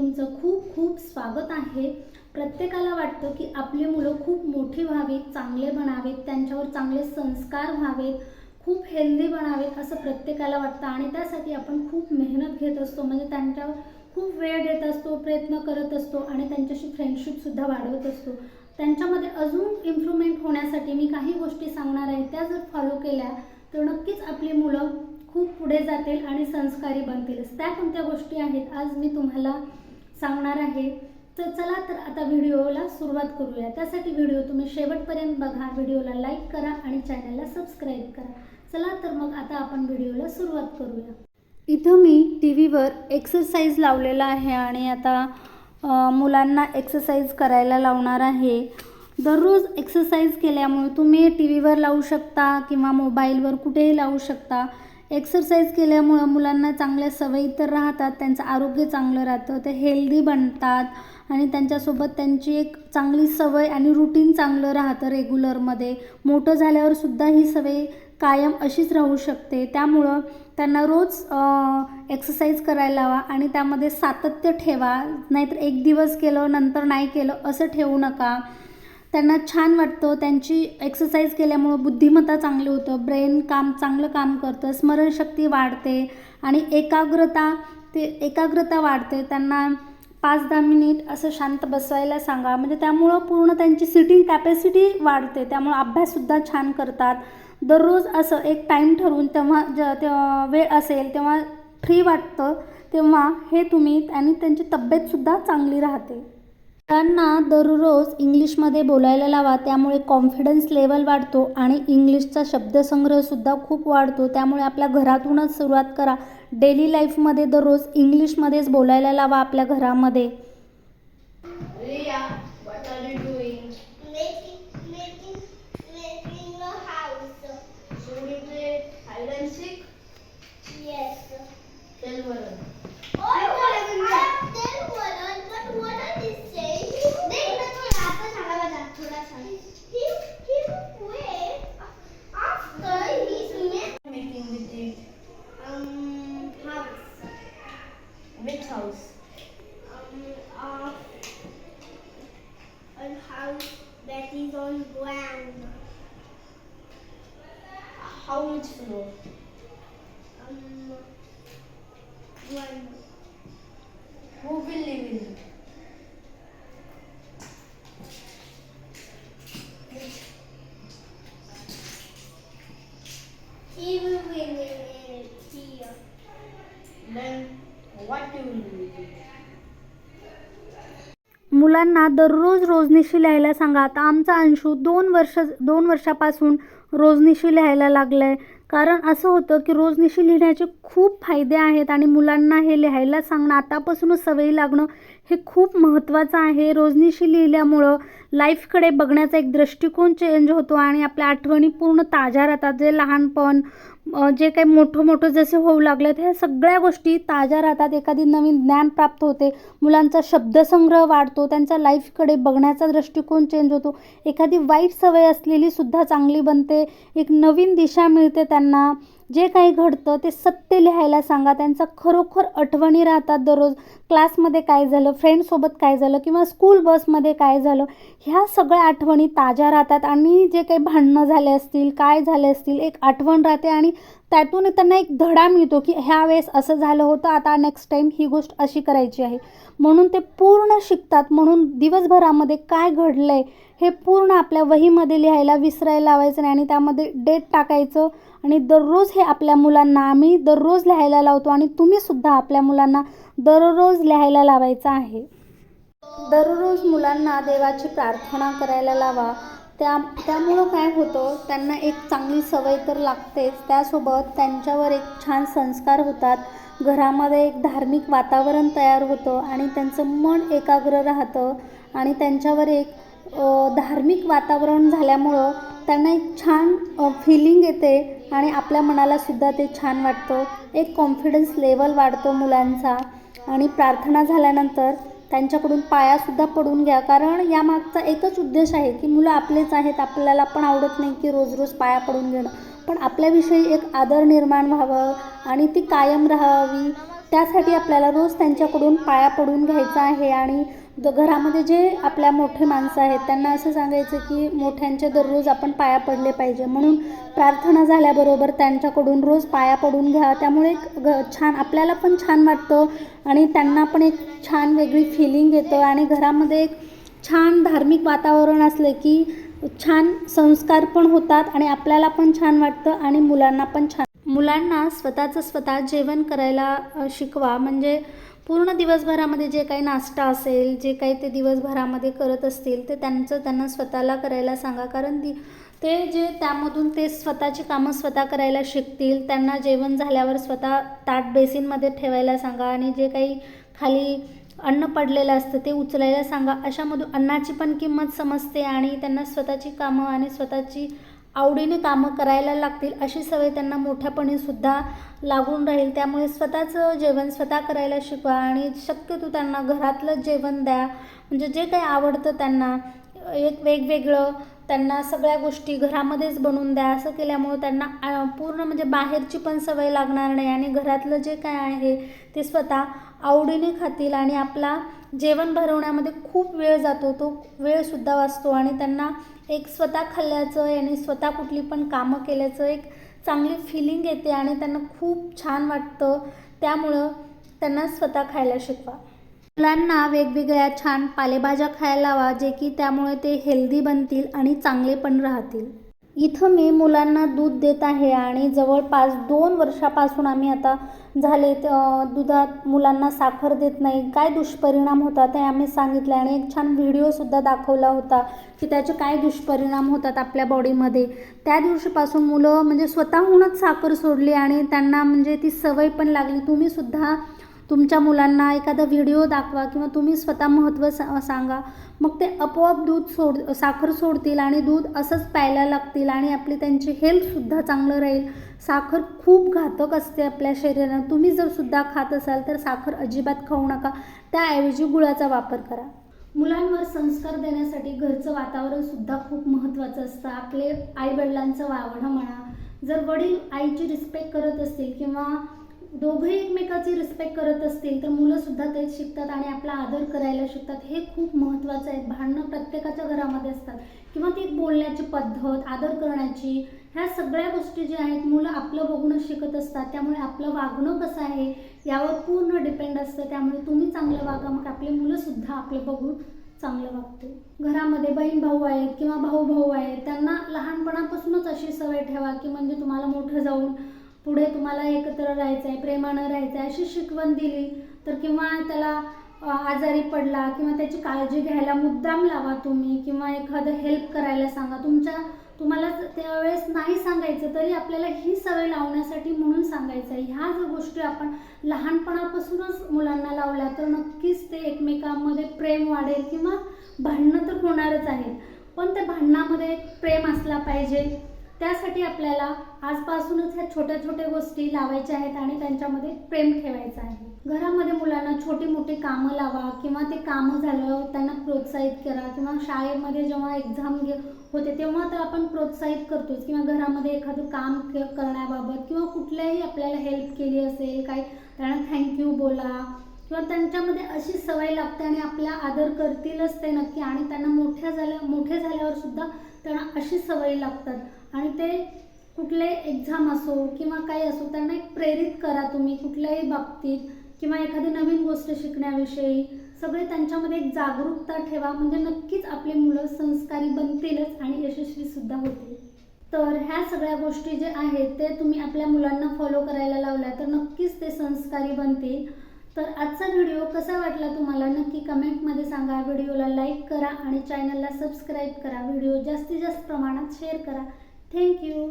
तुमचं खूप स्वागत आहे. प्रत्येकाला वाटतं की आपली मुलं खूप मोठी व्हावीत चांगले बनावेत त्यांच्यावर चांगले संस्कार व्हावेत खूप हेल्दी बनावेत असं प्रत्येकाला वाटतं. आणि त्यासाठी आपण खूप मेहनत घेत असतो म्हणजे त्यांच्यावर खूप वेळ देत असतो प्रयत्न करत असतो आणि त्यांच्याशी फ्रेंडशिपसुद्धा वाढवत असतो. त्यांच्यामध्ये अजून इम्प्रूव्हमेंट होण्यासाठी मी काही गोष्टी सांगणार आहे. त्या जर फॉलो केल्या तर नक्कीच आपली मुलं खूप पुढे जातील आणि संस्कारी बनतील. त्या कोणत्या गोष्टी आहेत? आज मी तुम्हाला सांगणार आहे. तर चला तर आता व्हिडिओला सुरुवात करूया. त्यासाठी व्हिडिओ तुम्ही शेवटपर्यंत बघा. व्हिडिओला लाईक करा आणि चॅनलला सबस्क्राईब करा. चला तर मग आता आपण व्हिडिओला सुरुवात करूया. इथं मी टी व्हीवर एक्सरसाइज लावलेला आहे आणि आता मुलांना एक्सरसाइज करायला लावणार आहे. दररोज एक्सरसाइज केल्यामुळे तुम्ही टी व्हीवर लावू शकता किंवा मोबाईलवर कुठेही लावू शकता. एक्सरसाइज केल्यामुळं मुलांना चांगल्या सवयी तर राहतात त्यांचं आरोग्य चांगलं राहतं ते हेल्दी बनतात आणि त्यांच्यासोबत त्यांची एक चांगली सवय आणि रुटीन चांगलं राहतं रेग्युलरमध्ये मोठं झाल्यावरसुद्धा ही सवय कायम अशीच राहू शकते. त्यामुळं त्यांना रोज एक्सरसाइज करायला लावा आणि त्यामध्ये सातत्य ठेवा. नाहीतर एक दिवस केलं नंतर नाही केलं असं ठेवू नका. त्यांना छान वाटतं त्यांची एक्सरसाइज केल्यामुळं बुद्धिमत्ता चांगली होतं ब्रेन काम चांगलं काम करतं स्मरणशक्ती वाढते आणि एकाग्रता ते एकाग्रता वाढते. त्यांना पाच दहा मिनिट असं शांत बसवायला सांगा. म्हणजे त्यामुळं पूर्ण त्यांची सिटिंग कॅपॅसिटी वाढते. त्यामुळं अभ्याससुद्धा छान करतात. दररोज असं एक टाईम ठरवून तेव्हा ज तेव्हा वेळ असेल तेव्हा फ्री वाटतं तेव्हा हे तुम्ही आणि त्यांची तब्येतसुद्धा चांगली राहते. त्यांना दररोज इंग्लिशमध्ये बोलायला लावा त्यामुळे कॉन्फिडन्स लेवल वाढतो आणि इंग्लिशचा शब्दसंग्रहसुद्धा खूप वाढतो. त्यामुळे आपल्या घरातूनच सुरुवात करा. डेली लाईफमध्ये दररोज इंग्लिशमध्येच बोलायला लावा आपल्या घरामध्ये. मुलांना दररोज रोजनिशी लिहायला सांगा. आता आमचा अंशू दोन वर्ष दोन वर्षापासून रोजनिशी लिहायला लागला आहे कारण असं होतं की रोजनिशी लिहिण्याचे खूप फायदे आहेत आणि मुलांना हे लिहायला सांगणं आतापासूनच सवयी लागणं हे खूप महत्त्वाचं आहे. रोजनिशी लिहिल्यामुळं लाईफकडे बघण्याचा एक दृष्टिकोन चेंज होतो आणि आपल्या आठवणी पूर्ण ताज्या राहतात. जे लहानपण जे काही मोठं मोठं जसे होऊ लागलं ह्या सगळ्या गोष्टी ताज्या राहतात. एखादी नवीन ज्ञान प्राप्त होते मुलांचा शब्दसंग्रह वाढतो त्यांच्या लाईफकडे बघण्याचा दृष्टिकोन चेंज होतो. एखादी वाईट सवय असलेली सुद्धा चांगली बनते. एक नवीन दिशा मिळते त्यांना. जे काही घडतं ते सत्य लिहायला सांगा. त्यांचा खरोखर आठवणी राहतात दररोज. क्लासमध्ये काय झालं फ्रेंडसोबत काय झालं किंवा स्कूल बसमध्ये काय झालं ह्या सगळ्या आठवणी ताज्या राहतात. आणि जे काही भांडणं झाले असतील काय झाले असतील एक आठवण राहते आणि त्यातून त्यांना एक धडा मिळतो की ह्या वेळेस असं झालं होतं आता नेक्स्ट टाईम ही गोष्ट अशी करायची आहे. म्हणून ते पूर्ण शिकतात. म्हणून दिवसभरामध्ये काय घडलं आहे हे पूर्ण आपल्या वहीमध्ये लिहायला विसरायला लावायचं नाही आणि त्यामध्ये डेट टाकायचं आणि दररोज हे आपल्या मुलांना आम्ही दररोज लिहायला लावतो आणि तुम्हीसुद्धा आपल्या मुलांना दररोज लिहायला लावायचं आहे. दररोज मुलांना देवाची प्रार्थना करायला लावा. त्या त्यामुळं काय होतं त्यांना एक चांगली सवय तर लागतेच. त्यासोबत त्यांच्यावर एक छान संस्कार होतात. घरामध्ये एक धार्मिक वातावरण तयार होतं आणि त्यांचं मन एकाग्र राहतं आणि त्यांच्यावर एक धार्मिक वातावरण झाल्यामुळं त्यांना एक छान फिलिंग येते आणि आपल्या मनालासुद्धा ते छान वाटतं. एक कॉन्फिडन्स लेवल वाढतो मुलांचा आणि प्रार्थना झाल्यानंतर त्यांच्याकडून पायासुद्धा पडून घ्या. कारण यामागचा एकच उद्देश आहे की मुलं आपलेच आहेत आपल्याला पण आवडत नाही की रोज रोज पाया पडून घेणं. पण आपल्याविषयी एक आदर निर्माण व्हावं आणि ती कायम राहावी. त्यासाठी आपल्याला रोज त्यांच्याकडून पाया पडून घ्यायचं आहे आणि द घरामध्ये जे आपल्या मोठे माणसं आहेत त्यांना असं सांगायचं की मोठ्यांचे दररोज आपण पाया पडले पाहिजे. म्हणून प्रार्थना झाल्याबरोबर त्यांच्याकडून रोज पाया पडून घ्या. त्यामुळे एक घ छान आपल्याला पण छान वाटतं आणि त्यांना पण एक छान वेगळी फिलिंग येतं आणि घरामध्ये एक छान धार्मिक वातावरण असलं की छान संस्कार पण होतात आणि आपल्याला पण छान वाटतं आणि मुलांना पण छान. मुलांना स्वतःचं स्वतः जेवण करायला शिकवा. म्हणजे पूर्ण दिवसभरामध्ये जे काही नाश्ता असेल जे काही ते दिवसभरामध्ये करत असतील ते त्यांचं त्यांना स्वतःला करायला सांगा. कारण ती ते जे त्यामधून ते स्वतःची कामं स्वतः करायला शिकतील त्यांना जेवण झाल्यावर स्वतः ताट बेसिनमध्ये ठेवायला सांगा आणि जे काही खाली अन्न पडलेलं असतं ते उचलायला सांगा. अशामधून अन्नाची पण किंमत समजते आणि त्यांना स्वतःची कामं आणि स्वतःची आवडीने कामं करायला लागतील अशी सवय त्यांना मोठ्यापणीसुद्धा लागून राहील. त्यामुळे स्वतःचं जेवण स्वतः करायला शिकवा आणि शक्यतो त्यांना घरातलं जेवण द्या. म्हणजे जे काही आवडतं त्यांना एक वेगवेगळं त्यांना सगळ्या गोष्टी घरामध्येच बनवून द्या. असं केल्यामुळं त्यांना पूर्ण म्हणजे बाहेरची पण सवय लागणार नाही आणि घरातलं जे काय आहे ते स्वतः आवडीने खातील आणि आपला जेवण भरवण्यामध्ये खूप वेळ जातो तो वेळसुद्धा वाचतो आणि त्यांना एक स्वतः खाल्ल्याचं आणि स्वतः कुठली पण कामं केल्याचं एक चांगली फिलिंग येते आणि त्यांना खूप छान वाटतं. त्यामुळं त्यांना स्वतः खायला शिकवा. मुलांना वेगवेगळ्या छान पालेभाज्या खायला लावा जे की त्यामुळे ते हेल्दी बनतील आणि चांगले पण राहतील. इथं मी मुलांना दूध देत आहे आणि जवळपास दोन वर्षापासून आम्ही आता झाले दुधात मुलांना साखर देत नाही. काय दुष्परिणाम होतात ते आम्ही सांगितलं आणि एक छान व्हिडिओसुद्धा दाखवला होता की त्याचे काय दुष्परिणाम होतात आपल्या बॉडीमध्ये त्या दिवशीपासून मुलं म्हणजे स्वतःहूनच साखर सोडली आणि त्यांना म्हणजे ती सवय पण लागली. तुम्हीसुद्धा तुमच्या मुलांना एखादा व्हिडिओ दाखवा किंवा तुम्ही स्वतः महत्त्व सा सांगा. मग ते आपोआप दूध सोड साखर सोडतील आणि दूध असंच प्यायला लागतील आणि आपली त्यांची हेल्थसुद्धा चांगलं राहील. साखर खूप घातक असते आपल्या शरीराला. तुम्ही जर सुद्धा खात असाल तर साखर अजिबात खाऊ नका. त्याऐवजी गुळाचा वापर करा. मुलांवर संस्कार देण्यासाठी घरचं वातावरण सुद्धा खूप महत्त्वाचं असतं. आपले आईवडिलांचं वागणं म्हणा जर वडील आईची रिस्पेक्ट करत असतील किंवा दोघंही एकमेकाची रिस्पेक्ट करत असतील तर मुलंसुद्धा तेच शिकतात आणि आपला आदर करायला शिकतात. हे खूप महत्त्वाचं आहे. भांडणं प्रत्येकाच्या घरामध्ये असतात. किंवा ती बोलण्याची पद्धत आदर करण्याची ह्या सगळ्या गोष्टी ज्या आहेत मुलं आपलं बघूनच शिकत असतात. त्यामुळे आपलं वागणं कसं आहे यावर पूर्ण डिपेंड असतं. त्यामुळे तुम्ही चांगलं वागा मग आपले मुलंसुद्धा आपलं बघून चांगलं वागते घरामध्ये बहीण भाऊ आहेत किंवा भाऊ भाऊ आहेत त्यांना लहानपणापासूनच अशी सवय ठेवा की म्हणजे तुम्हाला मोठं जाऊन पुढे तुम्हाला एकत्र राहायचं आहे प्रेमानं राहायचं आहे अशी शिकवण दिली तर किंवा त्याला आजारी पडला किंवा त्याची काळजी घ्यायला मुद्दाम लावा तुम्ही किंवा एखादं हेल्प करायला सांगा. तुमच्या तुम्हाला त्यावेळेस नाही सांगायचं तरी आपल्याला ही सवय लावण्यासाठी म्हणून सांगायचं आहे ह्या जर गोष्टी आपण लहानपणापासूनच मुलांना लावल्या तर नक्कीच ते एकमेकांमध्ये प्रेम वाढेल किंवा भांडणं तर होणारच आहेत. पण त्या भांडणामध्ये प्रेम असला पाहिजे. त्यासाठी आपल्याला आजपासूनच ह्या छोट्या छोट्या गोष्टी लावायच्या आहेत आणि त्यांच्यामध्ये प्रेम ठेवायचं आहे. घरामध्ये मुलांना छोटी मोठी कामं लावा किंवा ते कामं झालं त्यांना प्रोत्साहित करा किंवा शाळेमध्ये जेव्हा एक्झाम घे होते तेव्हा तर आपण प्रोत्साहित करतोच. किंवा घरामध्ये एखादं काम करण्याबाबत किंवा कुठल्याही आपल्याला हेल्प केली असेल काही त्यांना थँक्यू बोला किंवा त्यांच्यामध्ये अशी सवय लागते आणि आपला आदर करतीलच ते नक्की. आणि त्यांना मोठ्या झाल्या मोठे झाल्यावर सुद्धा त्यांना अशी सवय लागतात. आणि ते कुठले एक्झाम असो किंवा काही असो त्यांना एक प्रेरित करा तुम्ही कुठल्याही बाबतीत किंवा एखादी नवीन गोष्ट शिकण्याविषयी. सगळे त्यांच्यामध्ये एक जागरूकता ठेवा. म्हणजे नक्कीच आपली मुलं संस्कारी बनतीलच आणि यशस्वीसुद्धा होतील. तर ह्या सगळ्या गोष्टी जे आहेत ते तुम्ही आपल्या मुलांना फॉलो करायला लावल्या तर नक्कीच ते संस्कारी बनतील. तर आजचा व्हिडिओ कसा वाटला तुम्हाला नक्की कमेंटमध्ये सांगा. व्हिडिओला लाईक करा आणि चॅनलला सबस्क्राईब करा. व्हिडिओ जास्तीत जास्त प्रमाणात शेअर करा. थँक्यू